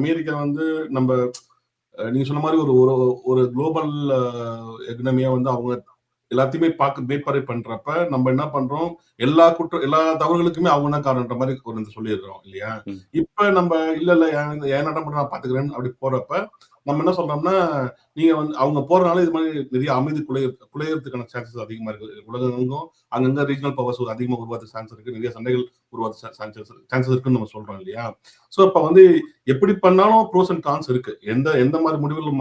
America வந்து நம்ம நீங்க சொன்ன மாதிரி ஒரு ஒரு ஒரு குளோபல் எக்கனமியா வந்து அவங்க எல்லாத்தையுமே பார்க்க மேற்பார்வை பண்றப்ப நம்ம என்ன பண்றோம் எல்லா குற்ற எல்லா தவறுகளுக்குமே அவங்க தான் காரணன்ற மாதிரி ஒரு சொல்லியிருக்கிறோம் இல்லையா. இப்ப நம்ம இல்ல இல்ல என் என் நடம் மட்டும் நான் பாத்துக்கிறேன் அப்படி போறப்ப நம்ம என்ன சொல்றோம்னா நீங்க வந்து அவங்க போறதுனால இது மாதிரி நிறைய அமைதி குலைய குலையறதுக்கான சான்சஸ் அதிகமா இருக்கு. உலகெங்கும் அங்கங்க ரீஜனல் பவர்ஸ் அதிகமாக உருவாத சான்ஸ் இருக்கு. நிறைய சண்டைகள் உருவாத சான்சஸ் சான்சஸ் இருக்குன்னு நம்ம சொல்றோம் இல்லையா? சோ இப்ப வந்து எப்படி பண்ணாலும் ப்ரோஸ் அண்ட் கான்ஸ் இருக்கு. எந்த எந்த மாதிரி முடிவுகள்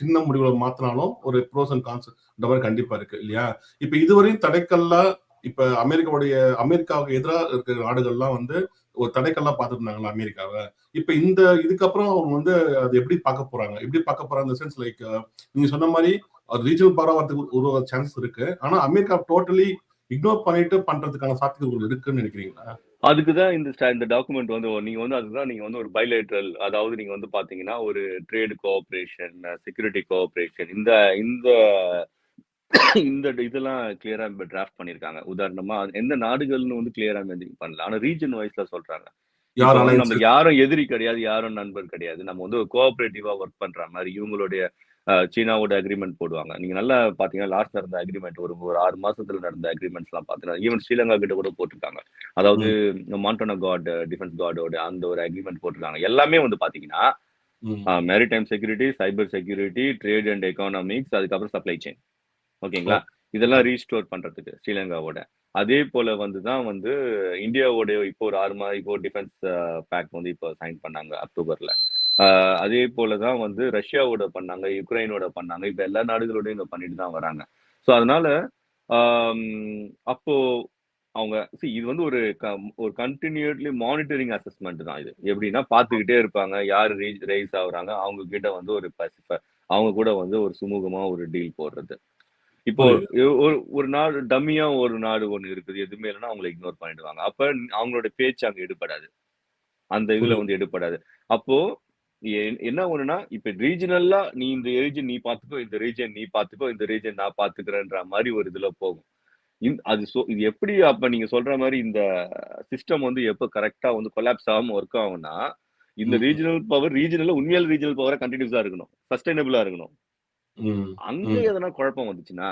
சின்ன முடிவுகளை மாத்தினாலும் ஒரு ப்ரோஸ் அண்ட் கான்ஸ் இந்த மாதிரி கண்டிப்பா இருக்கு இல்லையா? இப்ப இதுவரையும் தடைக்கல்லா இப்ப அமெரிக்காவுடைய அமெரிக்காவுக்கு எதிராக இருக்கிற நாடுகள்லாம் வந்து ஒரு தடைக்கல்லாம் பார்த்துட்டு இருந்தாங்களா அமெரிக்காவை. இப்ப இந்த இதுக்கப்புறம் அவங்க வந்து அது எப்படி பார்க்க போறாங்க? எப்படி பார்க்க போறாங்க சென்ஸ் லைக் நீங்க சொன்ன மாதிரி ரீஜனல் பவர் வரதுக்கு ஒரு சான்ஸ் இருக்கு. ஆனா அமெரிக்கா டோட்டலி இக்னோர் பண்ணிட்டு பண்றதுக்கான சாத்தியங்கள் இருக்குன்னு நினைக்கிறீங்களா? அதுக்கு தான் இந்த இந்த டாக்குமெண்ட் வந்து நீங்க வந்து அதுதான் நீங்க வந்து ஒரு பைலேட்ரல் அதாவது நீங்க வந்து பாத்தீங்கன்னா ஒரு ட்ரேட் கோஆபரேஷன் செக்யூரிட்டி கோஆபரேஷன் இந்த இந்த இந்த இதெல்லாம் கிளியரா டிராஃப்ட் பண்ணிருக்காங்க. உதாரணமா எந்த நாடுகள்னு வந்து கிளியரா பண்ணல. ஆனா ரீஜன் வைஸ்ல சொல்றாங்க. இப்போ நம்ம யாரும் எதிரி கிடையாது யாரும் நண்பர் கிடையாது. நம்ம வந்து ஒரு கோஆபரேட்டிவா ஒர்க் பண்ற மாதிரி இவங்களுடைய சீனாவோட அக்ரிமெண்ட் போடுவாங்க. நீங்க நல்லா பாத்தீங்கன்னா லாஸ்ட் நடந்த அக்ரிமெண்ட் ஒரு ஒரு ஆறு மாசத்துல நடந்த அக்ரிமெண்ட்ஸ் எல்லாம் பாத்தீங்கன்னா ஈவன் ஸ்ரீலங்கா கிட்ட கூட போட்டிருக்காங்க. அதாவது மாண்டோனா காட் டிஃபென்ஸ் கார்டோட அந்த ஒரு அக்ரிமெண்ட் போட்டிருக்காங்க. எல்லாமே வந்து பாத்தீங்கன்னா maritime security cyber security trade and economics அதுக்கப்புறம் சப்ளை செயின் ஓகேங்களா? இதெல்லாம் ரீஸ்டோர் பண்றதுக்கு ஸ்ரீலங்காவோட. அதே போல வந்து தான் வந்து இந்தியாவோட இப்போ ஒரு ஆறு மாதம் இப்போ டிஃபென்ஸ் பேக் வந்து இப்போ சைன் பண்ணாங்க அக்டோபர்ல. ஆஹ் அதே போல தான் வந்து ரஷ்யாவோட பண்ணாங்க யுக்ரைனோட பண்ணாங்க. இப்போ எல்லா நாடுகளோடயும் இங்க பண்ணிட்டு தான் வராங்க. ஸோ அதனால அப்போ அவங்க இது வந்து ஒரு க- ஒரு கண்டினியூட்லி மானிட்டரிங் அசஸ்மெண்ட் தான் இது. எப்படின்னா பார்த்துக்கிட்டே இருப்பாங்க. யார் ரீச் ரைஸ் ஆகுறாங்க? அவங்க கிட்ட வந்து ஒரு அவங்க கூட வந்து ஒரு சுமூகமா ஒரு டீல் போடுறது. இப்போ. ஒரு ஒரு நாடு டம்மியா ஒரு நாடு ஒண்ணு இருக்குது எதுவுமே இல்லைன்னா அவங்களை இக்னோர் பண்ணிடுவாங்க அப்ப அவங்களோட பேச்சு அங்க எடுபடாது அந்த இதுல. வந்து எடுபடாது அப்போ என்ன ஒண்ணுன்னா இப்ப ரீஜனல்லா நீ இந்த ரீஜன் நீ பாத்துக்கோ இந்த ரீஜன் நீ பாத்துக்கோ இந்த ரீஜன் நான் பாத்துக்கிறேன்ற மாதிரி ஒரு இதுல போகும் அது இது எப்படி அப்ப நீங்க சொல்ற மாதிரி இந்த சிஸ்டம் வந்து எப்ப கரெக்டா வந்து கொலாப்ஸ் ஆகாம ஒர்க் ஆகும்னா இந்த. ரீஜனல் பவர் ரீஜனல்ல உண்மையான ரீஜனல் பவரா கண்டினியூஸா இருக்கணும் சஸ்டைனபிளா இருக்கணும் ம், அங்க ம். எதனா குழப்பம் வந்துச்சுன்னா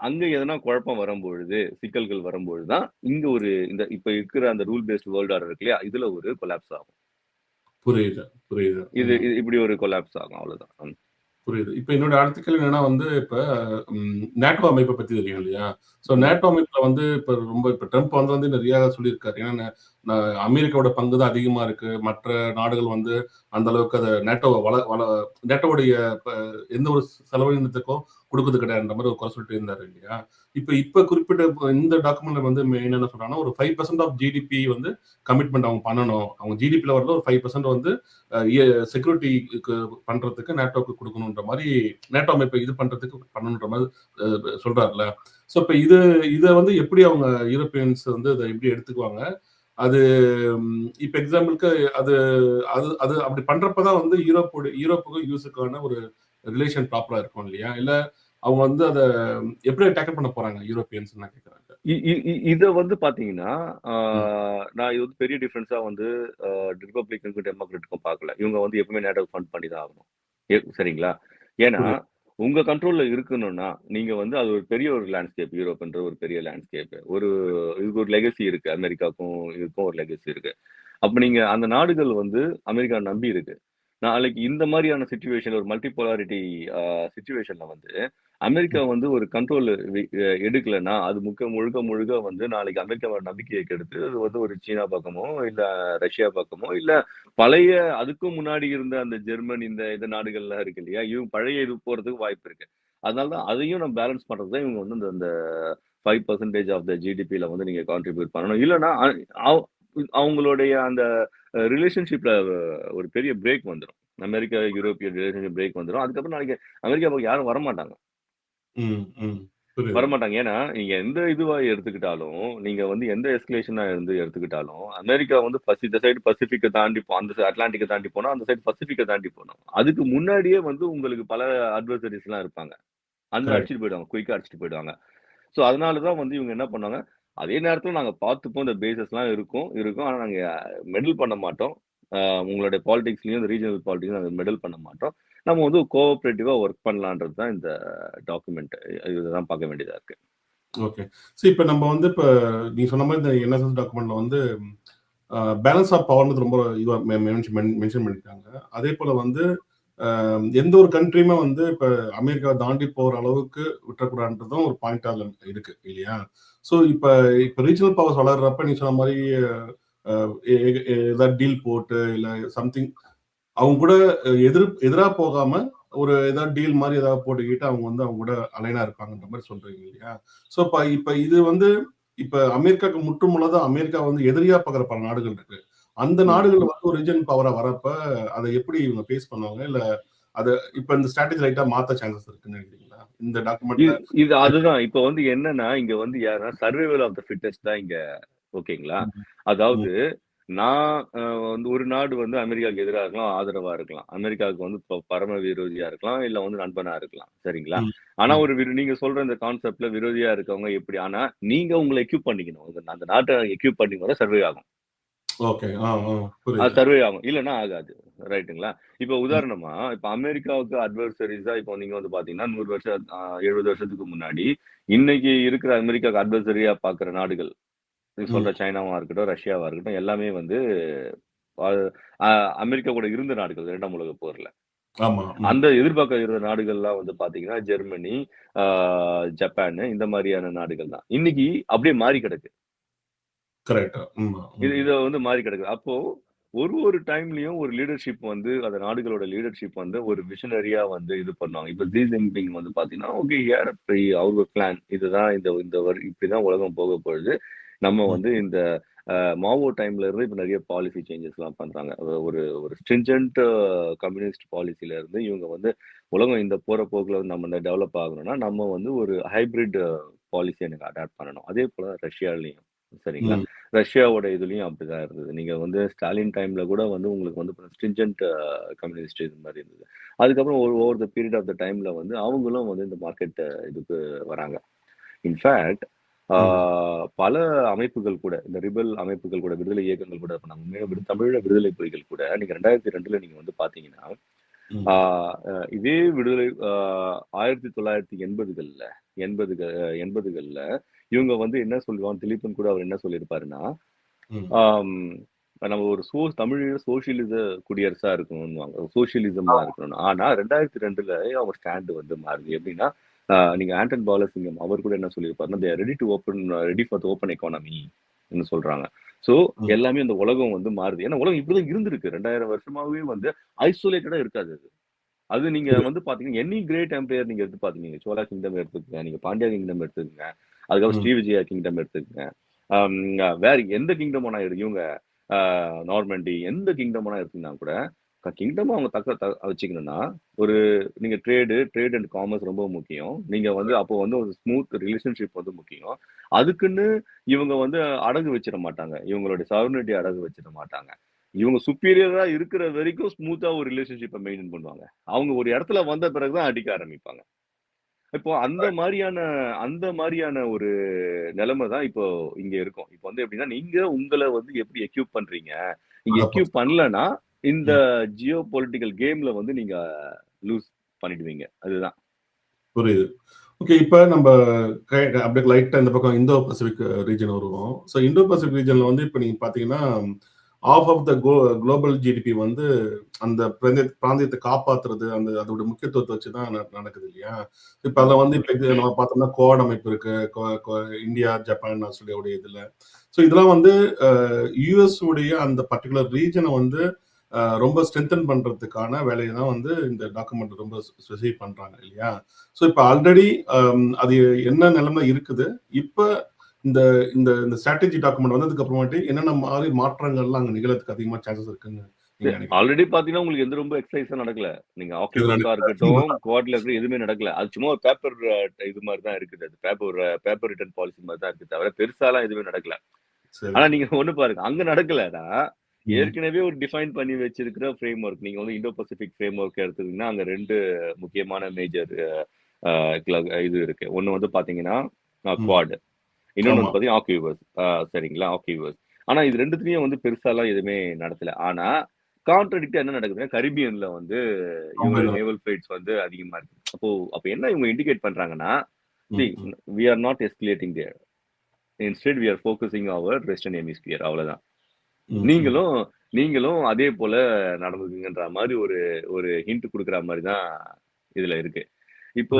அங்க எதனா குழப்பம் வரும்பொழுது சிக்கல்கள் வரும்பொழுது தான் இங்க ஒரு இந்த இப்ப இருக்கிற அந்த ரூல் பேஸ்ட் வேர்ல்ட் ஆர்டர் இருக்கு இல்லையா இதுல ஒரு கொலாப்ஸ் ஆகும் புரியுது புரியுது இது ம். இது- இப்படி ஒரு கொலாப்ஸ் ஆகும் அவ்வளவுதான் ம். புரியுது. இப்ப என்னோட அடுத்த கேள்வி என்னன்னா வந்து இப்ப நேட்டோ அமைப்பை பத்தி தெரியும் இல்லையா? சோ நேட்டோ அமைப்புல வந்து இப்ப ரொம்ப இப்ப ட்ரம்ப் வந்து வந்து நிறைய சொல்லியிருக்காரு. ஏன்னா அமெரிக்காவோட பங்கு தான் அதிகமா இருக்கு. மற்ற நாடுகள் வந்து அந்த அளவுக்கு அதை நேட்டோ வள வள நேட்டோவுடைய எந்த ஒரு செலவினத்துக்கும் கொடுக்குறது கிடையாதுன்ற மாதிரி ஒரு குறை சொல்லிட்டு இருந்தாரு இல்லையா? இப்போ இப்ப குறிப்பிட்ட இந்த டாக்குமெண்ட்ல வந்து மெயின் என்ன சொல்றாங்கன்னா ஒரு ஃபைவ் பர்சன்ட் ஆஃப் ஜிடிபி வந்து கமிட்மெண்ட் அவங்க பண்ணணும். அவங்க ஜிடிபியில் வரல ஒரு ஃபைவ் பர்சன்ட் வந்து செக்யூரிட்டிக்கு பண்றதுக்கு நேட்டோக்கு கொடுக்கணுன்ற மாதிரி நேட்டோ அமைப்பை இது பண்றதுக்கு பண்ணணுன்ற மாதிரி அஹ், சொல்றாருல ஸோ இப்போ இது இதை வந்து எப்படி அவங்க யூரோப்பியன்ஸ் வந்து இதை எப்படி எடுத்துக்குவாங்க? அது இப்போ எக்ஸாம்பிளுக்கு அது அது அது அப்படி பண்றப்பதான் வந்து யூரோப்போட யூரோப்புக்கும் யூஸுக்கான ஒரு ரிலேஷன் ப்ராப்பரா இருக்கும் இல்லையா? இல்ல அவங்க வந்து அதை எப்படி டேக்கல் பண்ண போறாங்க யூரோப்பியன்ஸ் நான் இ- இத வந்து பாத்தீங்கன்னா நான் இது வந்து பெரிய டிஃபரன்ஸா வந்து ரிப்பப்ளிக்கனுக்கும் டெமோக்ராட்டுக்கும் பார்க்கல இவங்க வந்து எப்பவுமே நேட்டோ ஃபண்ட் பண்ணி தான் ஆகணும். சரிங்களா? ஏன்னா. உங்க கண்ட்ரோல்ல இருக்கணும்னா நீங்க வந்து அது ஒரு பெரிய ஒரு லேண்ட்ஸ்கேப் யூரோப்ன்ற ஒரு பெரிய லேண்ட்ஸ்கேப் ஒரு இதுக்கு ஒரு லெகசி இருக்கு. அமெரிக்காவுக்கும் இதுக்கும் ஒரு லெகசி இருக்கு. அப்ப நீங்க அந்த நாடுகள் வந்து அமெரிக்கா நம்பி இருக்கு. நாளைக்கு இந்த மாதிரியான சுச்சுவேஷன் ஒரு மல்டிபோலாரிட்டி சுச்சுவேஷன்ல வந்து அமெரிக்கா வந்து ஒரு கண்ட்ரோல் எடுக்கலைன்னா அது முக்க முழுக்க முழுக்க வந்து நாளைக்கு அமெரிக்காவோட நம்பிக்கையை கெடுத்து அது வந்து ஒரு சீனா பக்கமோ இல்ல ரஷ்யா பக்கமோ இல்ல பழைய அதுக்கும் முன்னாடி இருந்த அந்த ஜெர்மன் இந்த இந்த நாடுகள்லாம் இருக்கு இல்லையா? இவங்க பழைய இது போறதுக்கு வாய்ப்பு இருக்கு. அதனால தான் அதையும் நம்ம பேலன்ஸ் பண்றது தான் இவங்க வந்து இந்த- இந்த ஃபைவ் பர்சன்டேஜ் ஆஃப் த ஜிடிபியில் வந்து நீங்க கான்ட்ரிபியூட் பண்ணணும். இல்லைன்னா அவங்களுடைய அந்த ரிலேஷன்ஷிப்ல ஒரு பெரிய பிரேக் வந்துடும் அமெரிக்கா யூரோப்பிய ரிலேஷன்ஷிப் பிரேக் வந்துடும் அதுக்கப்புறம் நாளைக்கு அமெரிக்கா பக்கம் யாரும் வரமாட்டாங்க. ம் ம். புரியுது. வரமாட்டாங்க. ஏன்னா நீங்க எந்த இதுவா எடுத்துக்கிட்டாலும் நீங்க வந்து எந்த எஸ்கலேஷனா இருந்து எடுத்துக்கிட்டாலும் அமெரிக்கா வந்து பசி இந்த சைடு பசிபிக்கை தாண்டி போ அந்த அட்லாண்டிக்கை தாண்டி போனா அந்த சைடு பசிபிக்கை தாண்டி போனோம் அதுக்கு முன்னாடியே வந்து உங்களுக்கு பல அட்வர்சரிஸ் எல்லாம் இருப்பாங்க. அந்த. அடிச்சுட்டு போயிடுவாங்க குயிக்கா அடிச்சுட்டு போயிடுவாங்க. ஸோ அதனாலதான் வந்து இவங்க என்ன பண்ணாங்க அதே நேரத்துல நாங்க பார்த்துப்போம் இந்த பேசஸ் எல்லாம் இருக்கும் இருக்கும். ஆனா நாங்க மெடல் பண்ண மாட்டோம். உங்களுடைய பாலிடிக்ஸ்லயும் இந்த ரீஜனல் பாலிடிக்ஸ் நாங்கள் மெடல் பண்ண மாட்டோம். நம்ம வந்து கோஆப்ரேட்டிவா ஒர்க் பண்ணலான்றது தான் இந்த டாக்குமெண்ட் இதுதான் பார்க்க வேண்டியதா இருக்கு. ஓகே சரி இப்போ நம்ம வந்து இப்போ நீ சொன்ன மாதிரி இந்த என்எஸ்எஸ் டாக்குமெண்ட்ல வந்து பேலன்ஸ் ஆஃப் பவர்னு ரொம்ப இதுவாக மென்ஷன் பண்ணியிருக்காங்க அதே போல வந்து எந்த ஒரு கண்ட்ரியுமே வந்து இப்போ அமெரிக்கா தாண்டி போகிற அளவுக்கு விட்டுறக்கூடாதுன்றதும் ஒரு பாயிண்ட் அதில் இருக்கு இல்லையா? ஸோ இப்போ இப்போ ரீஜனல் பவர்ஸ் வளர்றப்ப நீ சொன்ன மாதிரி ஏதாவது டீல் போட்டு இல்லை சம்திங் அவங்க கூட எதிர் எதிராக போகாம ஒரு ஏதாவது டீல் மாதிரி ஏதாவது போட்டுக்கிட்டு அவங்க வந்து அவங்க கூட அலைனா இருப்பாங்கன்ற மாதிரி சொல்றீங்க இல்லையா? ஸோ இப்போ இப்போ இது வந்து இப்போ அமெரிக்காவுக்கு முற்றுமுள்ளதா அமெரிக்கா வந்து எதிரியா பார்க்குற பல நாடுகள் இருக்கு. அந்த. நாடுகள் வந்து ஒரு ரீஜன் பவரா வரப்ப அதை எப்படி இவங்க பேஸ் பண்ணுவாங்க? இல்ல அதை இப்போ இந்த ஸ்ட்ராட்டஜி லைட்டா மாத்த சான்சஸ் இருக்குன்னு நினைக்கிறீங்களா? இந்த டாக்குமெண்ட்ல இது இது அதுதான். இப்ப வந்து என்னன்னா இங்க வந்து யாருன்னா சர்வைவல் ஆஃப் த ஃபிட்டஸ்ட் தான் இங்க ஓகேங்களா அதாவது நான் வந்து ஒரு நாடு வந்து அமெரிக்காவுக்கு எதிராக இருக்கலாம் ஆதரவா இருக்கலாம். அமெரிக்காவுக்கு வந்து பரம விரோதியா இருக்கலாம் இல்ல வந்து நண்பனா இருக்கலாம். சரிங்களா. ஆனா. ஒரு நீங்க சொல்ற இந்த கான்செப்ட்ல விரோதியா இருக்கவங்க எப்படி? ஆனா நீங்க உங்களை எக்யூப் பண்ணிக்கணும். அந்த- நாட்டை எக்யூப் பண்ணி வர சர்வே ஆகும். சர்வே ஆகும். இல்லைன்னா ஆகாது. ரைட்டுங்களா? இப்ப உதாரணமா இப்ப அமெரிக்காவுக்கு அட்வர்சரிஸா இப்போ நீங்க வந்து பாத்தீங்கன்னா நூறு வருஷம் எழுபது வருஷத்துக்கு முன்னாடி இன்னைக்கு இருக்கிற அமெரிக்காவுக்கு அட்வர்சரியா பாக்குற நாடுகள் நீ சொல்ற சைனாவா இருக்கட்டும் ரஷ்யாவா இருக்கட்டும் எல்லாமே வந்து அமெரிக்கா கூட இருந்த நாடுகள் இரண்டாம் உலக போர்ல. அந்த எதிர்பார்க்க இருந்த நாடுகள்லாம் வந்து பாத்தீங்கன்னா ஜெர்மனி ஜப்பான் இந்த மாதிரியான நாடுகள் தான். இன்னைக்கு அப்படியே மாறி கிடக்கு. இது. இத வந்து மாறி கிடக்குது அப்போ ஒரு ஒரு டைம்லயும் ஒரு லீடர்ஷிப் வந்து அந்த நாடுகளோட லீடர்ஷிப் வந்து ஒரு விஷனரியா வந்து இது பண்ணுவாங்க. இப்ப ஜி ஜின்பிங் வந்து பாத்தீங்கன்னா ஓகே ஹியர் அவர் பிளான் இதுதான் இந்த இந்த இப்படிதான் உலகம் போக போகுது. நம்ம. வந்து இந்த மாவோ டைம்ல இருந்து இப்ப நிறைய பாலிசி சேஞ்சஸ் எல்லாம் பண்றாங்க. ஒரு ஒரு ஸ்ட்ரிஞ்சன்ட் கம்யூனிஸ்ட் பாலிசில இருந்து இவங்க வந்து உலகம் இந்த போற போக்குல வந்து நம்ம டெவலப் ஆகணும்னா நம்ம வந்து ஒரு ஹைபிரிட் பாலிசி எனக்கு அடாப்ட் பண்ணணும். அதே போல ரஷ்யாலையும் சரிங்களா. ரஷ்யாவோட இதுலயும் அப்படிதான் இருந்தது. நீங்க வந்து ஸ்டாலின் டைம்ல கூட வந்து உங்களுக்கு வந்து ஸ்ட்ரிஞ்சன்ட் கம்யூனிஸ்ட் இது மாதிரி இருந்தது. அதுக்கப்புறம் ஒரு over the period of the டைம்ல வந்து அவங்களும் வந்து இந்த மார்க்கெட் இதுக்கு வராங்க. இன்ஃபேக்ட் பல அமைப்புகள் கூட இந்த ரிபல் அமைப்புகள் கூட விடுதலை இயக்கங்கள் கூட இப்ப நம்ம தமிழீழ விடுதலை புலிகள் கூட நீங்க ரெண்டாயிரத்தி ரெண்டுல நீங்க வந்து பாத்தீங்கன்னா இதே விடுதலை ஆஹ் ஆயிரத்தி தொள்ளாயிரத்தி எண்பதுகள்ல எண்பதுக எண்பதுகள்ல இவங்க வந்து என்ன சொல்லுவாங்க திலீபன் கூட அவர் என்ன சொல்லியிருப்பாருன்னா நம்ம ஒரு சோ தமிழீழ சோசியலிச குடியரசா இருக்கணும்னுவாங்க சோசியலிசமா இருக்கணும் ஆனா ரெண்டாயிரத்தி ரெண்டுல அவங்க ஸ்டாண்டு வந்து மாறுது. எப்படின்னா ஆஹ் நீங்க ஆண்டன் பாலசிங்கம் அவர் கூட என்ன சொல்லியிருப்பாருன்னா they ready to open ready for the open economy சொல்றாங்க சோ ம். எல்லாமே இந்த உலகம் வந்து மாறுது ஏன்னா உலகம் இப்படிதான் இருந்திருக்கு ரெண்டாயிரம் வருஷமாவே வந்து ஐசோலேட்டடா இருக்காது அது அது நீங்க. வந்து பாத்தீங்கன்னா எனி கிரேட் எம்பையர் நீங்க எடுத்து பாத்தீங்க சோழா கிங்டம் எடுத்துக்கங்க நீங்க பாண்டியா கிங்டம் எடுத்துக்கங்க அதுக்கப்புறம் ம். ஸ்ரீவிஜயா கிங்டம் எடுத்துக்கங்க வேற எந்த கிங்டம் எடு இவங்க நார்மண்டி எந்த கிங்டம் வேணா எடுத்தீங்கன்னா கூட கிங்டம் அவங்க தக்க வச்சுக்கணும்னா ஒரு நீங்க ட்ரேடு ட்ரேட் அண்ட் காமர்ஸ் ரொம்ப முக்கியம். நீங்க வந்து அப்போ வந்து ஒரு ஸ்மூத் ரிலேஷன்ஷிப் வந்து முக்கியம். அதுக்குன்னு இவங்க வந்து அடகு வச்சிட மாட்டாங்க. இவங்களுடைய சவர்னிட்டி அடகு வச்சிட மாட்டாங்க. இவங்க சுப்பீரியரா இருக்கிற வரைக்கும் ஸ்மூத்தா ஒரு ரிலேஷன்ஷிப்பை மெயின்டைன் பண்ணுவாங்க. அவங்க ஒரு இடத்துல வந்த பிறகுதான் அடிக்க ஆரம்பிப்பாங்க. இப்போ அந்த மாதிரியான அந்த மாதிரியான ஒரு நிலைமை தான் இப்போ இங்க இருக்கும். இப்போ வந்து எப்படின்னா நீங்க உங்களை வந்து எப்படி எக்யூப் பண்றீங்க? நீங்க எக்யூப் பண்ணலன்னா இந்த ஜியோ பொலிட்டிக்கல் கேம்ல வந்து நீங்க லூஸ் பண்ணிடுவீங்க. அதுதான். புரியுது. ஓகே இப்போ நம்ம கை- அப்படியே லைட்டா இந்த பக்கம் இந்தோ பசிபிக் ரீஜன் வருவோம். ஸோ இந்தோ பசிபிக் ரீஜன்ல வந்து இப்போ நீங்க பாத்தீங்கன்னா of of the global GDP வந்து அந்த பிராந்திய பிராந்தியத்தை காப்பாத்துறது அந்த அதோட முக்கியத்துவத்தை வச்சு தான் நடக்குது இல்லையா? இப்போ அதில் வந்து இப்போ நம்ம பார்த்தோம்னா கோட் அமைப்பு இருக்கு. கோ- கோ- இந்தியா ஜப்பான் ஆஸ்திரேலியாவுடைய இதுல. ஸோ இதெல்லாம் வந்து யூஎஸ் உடைய அந்த பர்டிகுலர் ரீஜனை வந்து ரொம்ப ஸ்ட்ரென்தன் பண்றதுக்கான வேலையை தான் வந்து இந்த டாக்குமெண்ட் ரொம்ப ஸ்பெசிஃபை பண்றாங்க இல்லையா? ஸோ இப்போ ஆல்ரெடி அது என்ன நிலைமை இருக்குது? இப்போ இந்த இந்த இந்த ஸ்ட்ராட்டஜி டாக்குமெண்ட் வந்ததுக்கு அப்புறமாட்டி என்னென்ன மாதிரி மாற்றங்கள்லாம் அங்கே நிகழத்துக்கு அதிகமாக சான்சஸ் இருக்குன்னு நினைக்கிறீங்க? ஆல்ரெடி பாத்தீங்கன்னா உங்களுக்கு எந்த ரொம்ப எக்ஸசைஸா நடக்கல. நீங்க நடக்கல. இருக்கட்டும் குவாட்ல இருக்கிற எதுவுமே நடக்கல. அது சும்மா பேப்பர் இது மாதிரி தான் இருக்குது. அது பேப்பர் பேப்பர் ரிட்டர்ன் பாலிசி மாதிரி தான் இருக்கு தவிர பெருசாலாம் எதுவுமே நடக்கல. ஆனா நீங்க ஒண்ணு பாருங்க அங்க நடக்கலடா. ஏற்கனவே ஒரு டிஃபைன் பண்ணி வச்சிருக்கிற ஃப்ரேம் ஒர்க் நீங்க வந்து இந்தோ பசிபிக் ஃப்ரேம் ஒர்க் எடுத்துக்கிட்டீங்கன்னா அங்க ரெண்டு முக்கியமான மேஜர் இது இருக்கு. ஒன்னு வந்து பாத்தீங்கன்னா. குவாட் இன்னொன்னு வந்து பாத்தீங்கன்னா ஆக்யூவர்ஸ் சரிங்களா? ஆக்யூவர்ஸ் ஆனா இது ரெண்டுத்துலயும் வந்து பெருசாலாம் எதுவுமே நடத்தல. ஆனா கான்ட்ரடிக்டா என்ன நடக்குதுன்னா கரிபியன்ல வந்து இவங்க. நேவல் ஃபிளைட்ஸ் வந்து அதிகமா இருக்கு. அப்போ அப்ப என்ன இவங்க இண்டிகேட் பண்றாங்கன்னா we are not escalating there. Instead we are focusing our western hemisphere. அவ்வளவுதான். நீங்களும் நீங்களும் அதே போல நடந்துக்குங்கன்ற மாதிரி ஒரு ஒரு ஹிண்ட் கொடுக்குற மாதிரி தான் இதுல இருக்கு. இப்போ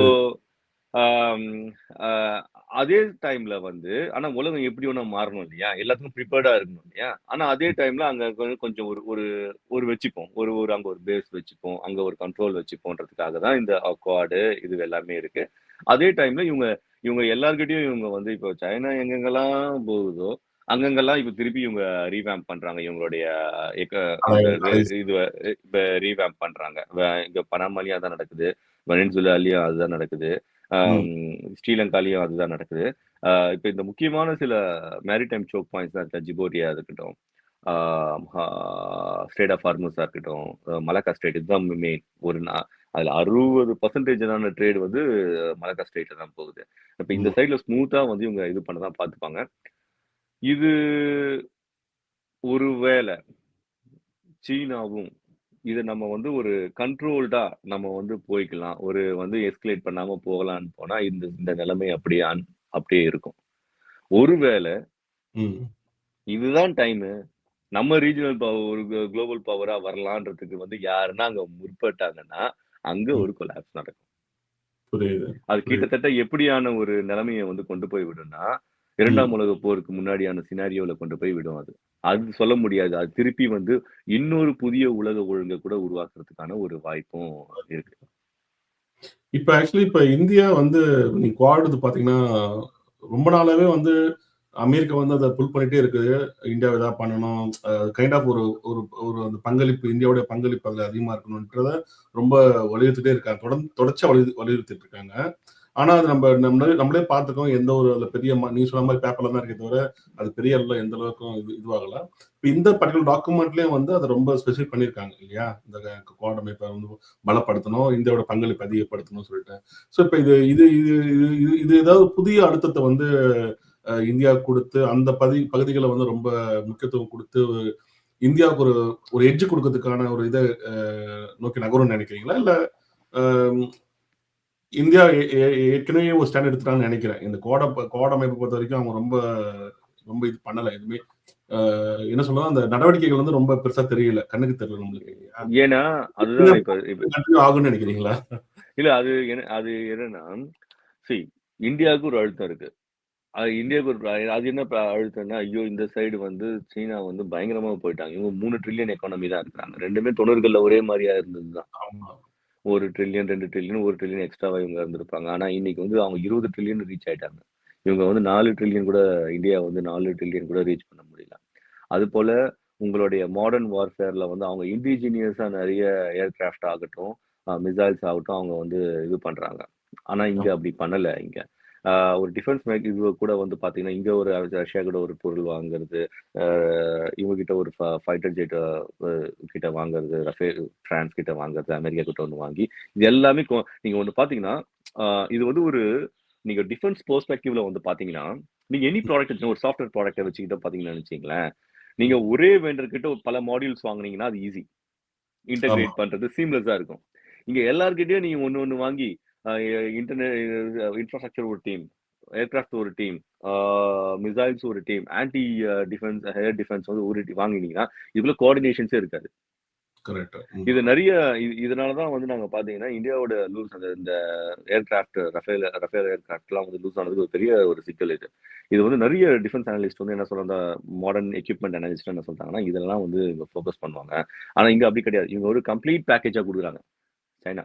அதே டைம்ல வந்து ஆனா உலகம் எப்படி வேணா மாறணும் இல்லையா? எல்லாத்துக்கும் ப்ரிப்பேர்டா இருக்கணும் இல்லையா? ஆனா அதே டைம்ல அங்க கொஞ்சம் கொஞ்சம் ஒரு ஒரு ஒரு வச்சுப்போம். ஒரு ஒரு அங்க ஒரு பேஸ் வச்சுப்போம். அங்க ஒரு கண்ட்ரோல் வச்சுப்போன்றதுக்காக தான் இந்த அக்வாடு இது எல்லாமே இருக்கு. அதே டைம்ல இவங்க இவங்க எல்லார்கிட்டயும் இவங்க வந்து இப்போ சைனா எங்கெங்கெல்லாம் போகுதோ அங்கங்கெல்லாம் இப்ப திருப்பி இவங்க ரீவேம்ப் பண்றாங்க. இவங்களுடைய இது இப்ப ரீவேம்ப் பண்றாங்க. இங்க பனாமாலையும் அதான் நடக்குது. வெனின்சுலாலையும் அதுதான் நடக்குது. ஸ்ரீலங்காலையும் அதுதான் நடக்குது. இப்ப இந்த முக்கியமான சில மேரிடைம் சோக் பாயிண்ட்ஸ் தான் இருக்கு ஜிபோட்டியா இருக்கட்டும் ஸ்டேட் ஆஃப் ஹார்மஸா இருக்கட்டும் மலக்கா ஸ்டேட் இதுதான் மெயின் ஒரு அதுல அறுபது பர்சன்டேஜான ட்ரேட் வந்து மலக்கா ஸ்டேட்ல தான் போகுது. இப்ப இந்த. சைட்ல ஸ்மூத்தா வந்து இவங்க இது பண்ணதான் பார்த்துப்பாங்க இது ஒருவேளை சீனாவும் இதை நம்ம வந்து ஒரு கண்ட்ரோல்டா நம்ம வந்து போய்க்கலாம் ஒரு வந்து எஸ்கலேட் பண்ணாம போகலாம்னு போனா இந்த இந்த நிலைமை அப்படியே அப்படியே இருக்கும் ஒருவேளை. இதுதான் டைம் நம்ம ரீஜனல் பவர் ஒரு குளோபல் பவரா வரலான்றதுக்கு வந்து யாருன்னா அங்க முற்பட்டாங்கன்னா அங்க. ஒரு கொலாப்ஸ் நடக்கும் அது. கிட்டத்தட்ட எப்படியான ஒரு நிலைமையை வந்து கொண்டு போய் விடும்னா இரண்டாம் உலக போருக்கு முன்னாடியான சினாரியோல கொண்டு போய் விடும் அது. அது சொல்ல முடியாது. அது திருப்பி வந்து இன்னொரு புதிய உலக ஒழுங்கை கூட உருவாக்குறதுக்கான ஒரு வாய்ப்பும் இருக்கு. இப்ப ஆக்சுவலி இப்ப இந்தியா வந்து நீங்க குவாடுது பாத்தீங்கன்னா ரொம்ப நாளாவே வந்து அமெரிக்கா வந்து அதை புல் பண்ணிட்டே இருக்குது. இந்தியாவை ஏதாவது பண்ணணும். கைண்ட் ஆஃப் ஒரு ஒரு ஒரு அந்த பங்களிப்பு இந்தியாவுடைய பங்களிப்பு அதுல அதிகமா இருக்கணும்ன்றத ரொம்ப வலியுறுத்திட்டே இருக்காங்க. தொடர்ந்து தொடர்ச்சியா வலியுறு வலியுறுத்திட்டு இருக்காங்க. ஆனா அது நம்ம நம்மளே நம்மளே பார்த்துக்கோம் எந்த ஒரு அதுல பெரிய ம- நீ சொன்ன மாதிரி பேப்பர்ல தான் இருக்கே தவிர அது பெரிய அளவில் எந்த அளவுக்கும் இது இதுவாகல. இப்ப இந்த பர்டிகுலர் டாக்குமெண்ட்லயும் வந்து அதை ரொம்ப ஸ்பெசிஃபிக் பண்ணியிருக்காங்க இல்லையா? இந்த குவாட் அமைப்பை வந்து பலப்படுத்தணும் இந்தியாவோட பங்களிப்பு அதிகப்படுத்தணும்னு சொல்லிட்டு. ஸோ இப்போ இது இது இது இது இது- இது ஏதாவது புதிய அழுத்தத்தை வந்து இந்தியா கொடுத்து அந்த பதி பகுதிகளை வந்து ரொம்ப முக்கியத்துவம் கொடுத்து இந்தியாவுக்கு ஒரு ஒரு எட்ஜ் கொடுக்கறதுக்கான ஒரு இதை நோக்கி நகரும்னு நினைக்கிறீங்களா? இல்ல இந்தியா ஏற்கனவே ஒரு ஸ்டாண்ட் எடுத்துட்டான்னு நினைக்கிறேன். இந்த கோட கோட அமைப்பை பொறுத்த வரைக்கும் அவங்க ரொம்ப ரொம்ப இது பண்ணல எதுவுமே. என்ன சொல்லலாம் அந்த நடவடிக்கைகள் வந்து ரொம்ப பெருசா தெரியல. கண்ணுக்கு தெரியல நம்மளுக்கு. ஏன்னா அதுதான் இப்ப ஆகும்னு நினைக்கிறீங்களா? இல்ல அது என்ன அது என்னன்னா see இந்தியாவுக்கு ஒரு அழுத்தம் இருக்கு. அது இந்தியாவுக்கு ஒரு அது என்ன அழுத்தம்னா ஐயோ இந்த சைடு வந்து சீனா வந்து பயங்கரமா போயிட்டாங்க. இவங்க மூணு ட்ரில்லியன் எக்கானமி தான் இருக்கிறாங்க. ரெண்டுமே தொண்ணூறுகள்ல ஒரே மாதிரியா இருந்ததுதான். ஆமா. ஒரு ட்ரில்லியன் ரெண்டு ட்ரில்லியன் ஒரு ட்ரில்லியன் எக்ஸ்ட்ராவா இவங்க இருந்திருப்பாங்க. ஆனா இன்னைக்கு வந்து அவங்க இருபது ட்ரில்லியன் ரீச் ஆயிட்டாங்க. இவங்க வந்து நாலு ட்ரில்லியன் கூட இந்தியா வந்து நாலு ட்ரில்லியன் கூட ரீச் பண்ண முடியல. அது போல உங்களுடைய மாடர்ன் வார்ஃபேர்ல வந்து அவங்க இண்டிஜினியஸா நிறைய ஏர்கிராஃப்ட் ஆகட்டும் மிசைல்ஸ் ஆகட்டும் அவங்க வந்து இது பண்றாங்க. ஆனா இங்க அப்படி பண்ணல இங்க. ஒரு டிஃபென்ஸ் மேக் இது கூட வந்து பாத்தீங்கன்னா இங்க ஒரு ரஷ்யா கூட ஒரு பொருள் வாங்குறது இவங்க கிட்ட ஒரு ஃபைட்டர் ஜெட் கிட்ட வாங்குறது ரஃபேல் பிரான்ஸ் கிட்ட வாங்குறது அமெரிக்கா கிட்ட ஒன்று வாங்கி இது எல்லாமே கொ- நீங்க ஒன்று பாத்தீங்கன்னா ஆஹ் இது வந்து ஒரு நீங்க டிஃபென்ஸ் பெர்ஸ்பெக்டிவ்ல வந்து பாத்தீங்கன்னா நீங்க எனி ப்ராடக்ட் ஒரு சாஃப்ட்வேர் ப்ராடக்ட்டை வச்சுக்கிட்ட பாத்தீங்கன்னு நினைச்சீங்களேன் நீங்க ஒரே வெண்டர் கிட்ட ஒரு பல மாடியூல்ஸ் வாங்குனீங்கன்னா அது ஈஸி இன்டகிரேட் பண்றது சீம்லெஸ்ஸா இருக்கும். இங்க எல்லார்கிட்டயும் நீங்க ஒண்ணு ஒண்ணு வாங்கி இன்டர்நெட் இன்ஃப்ராஸ்ட்ரக்சர் ஒரு டீம் ஏர்கிராஃப்ட் ஒரு டீம் மிசைல்ஸ் ஒரு team anti defence air defence வந்து ஒரு வாங்கினீங்கன்னா இதுக்குள்ள கோஆர்டினேஷன்ஸே இருக்காது. இது நிறைய இது- இதனாலதான் வந்து நாங்க பாத்தீங்கன்னா இந்தியாவோட லூஸ் அந்த இந்த ஏர்கிராஃப்ட் ரஃபேல் ரஃபேல் ஏர்கிராஃப்ட்லாம் வந்து லூஸ் ஆனதுக்கு ஒரு பெரிய ஒரு சிக்கல் இது. இது வந்து நிறைய டிஃபென்ஸ் அனலிஸ்ட் வந்து என்ன சொல்றாங்க மாடர்ன் எக்யூப்மெண்ட் அனலிஸ்ட் என்ன சொல்றாங்கன்னா இதெல்லாம் வந்து இங்க ஃபோக்கஸ் பண்ணுவாங்க. ஆனா இங்க அப்படி கிடையாது. இவங்க ஒரு கம்ப்ளீட் பேக்கேஜா கொடுக்குறாங்க. சைனா.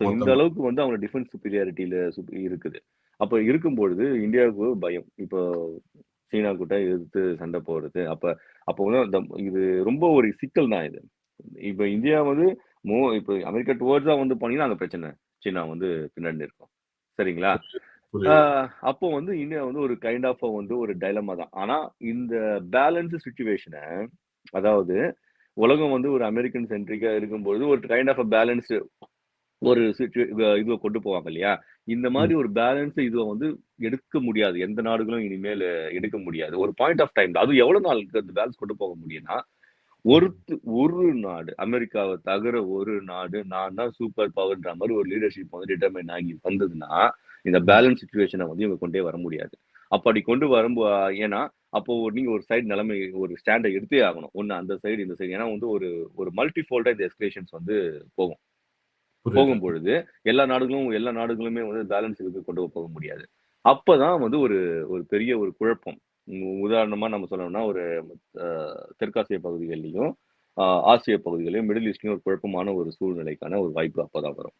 இந்த. அளவுக்கு வந்து அவங்க டிஃபென்ஸ் சுப்பீரியாரிட்டியில இருக்குது. அப்ப இருக்கும்பொழுது இந்தியாவுக்கு பயம். இப்போ சீனா கிட்ட எதிர்த்து சண்டை போடுறது. அப்ப அப்போ வந்து அந்த இது ரொம்ப ஒரு சிக்கல் தான் இது. இப்ப இந்தியா வந்து மோ இப்போ அமெரிக்கா டுவர்ட்ஸா வந்து போனீங்கன்னா அங்க பிரச்சனை. சீனா வந்து பின்னாடி இருக்கும் சரிங்களா? அப்போ வந்து இந்தியா வந்து ஒரு கைண்ட் ஆஃப் வந்து ஒரு டைலமா தான். ஆனா இந்த பேலன்ஸ் சுச்சுவேஷனை அதாவது உலகம் வந்து ஒரு அமெரிக்கன் சென்ட்ரிக்கா இருக்கும்பொழுது ஒரு கைண்ட் ஆஃப் பேலன்ஸ் ஒரு இதுவை கொண்டு போவாங்க இல்லையா? இந்த மாதிரி ஒரு பேலன்ஸ் இதுவை வந்து எடுக்க முடியாது. எந்த நாடுகளும் இனிமேல் எடுக்க முடியாது. ஒரு பாயிண்ட் ஆஃப் டைம் அது எவ்வளவு நாளுக்கு அந்த பேலன்ஸ் கொண்டு போக முடியும்னா ஒருத்து ஒரு நாடு அமெரிக்காவை தவிர ஒரு நாடு நான் தான் சூப்பர் பவர்ன்ற மாதிரி ஒரு லீடர்ஷிப் வந்து டிட்டர்மைன் ஆகி வந்ததுன்னா இந்த பேலன்ஸ் சுச்சுவேஷனை வந்து இவங்க கொண்டே வர முடியாது. அப்படி கொண்டு வரும்போ ஏன்னா அப்போ நீங்க ஒரு சைடு நிலைமை ஒரு ஸ்டாண்டை எடுத்தே ஆகணும். ஒண்ணு அந்த சைடு இந்த சைடு ஏன்னா வந்து ஒரு ஒரு மல்டி ஃபோல்டா இந்த எஸ்கலேஷன்ஸ் வந்து போகும். போகும் பொழுது எல்லா நாடுகளும் எல்லா நாடுகளுமே வந்து பேலன்ஸ் இருக்கு கொண்டு போக முடியாது. அப்பதான் வந்து ஒரு ஒரு பெரிய ஒரு குழப்பம். உதாரணமா நம்ம சொல்லணும்னா ஒரு அஹ், தெற்காசிய பகுதிகளிலையும் ஆஹ், ஆசிய பகுதிகளிலும் மிடில் ஈஸ்ட்லயும் ஒரு குழப்பமான ஒரு சூழ்நிலைக்கான ஒரு வாய்ப்பு அப்போதான் வரும்.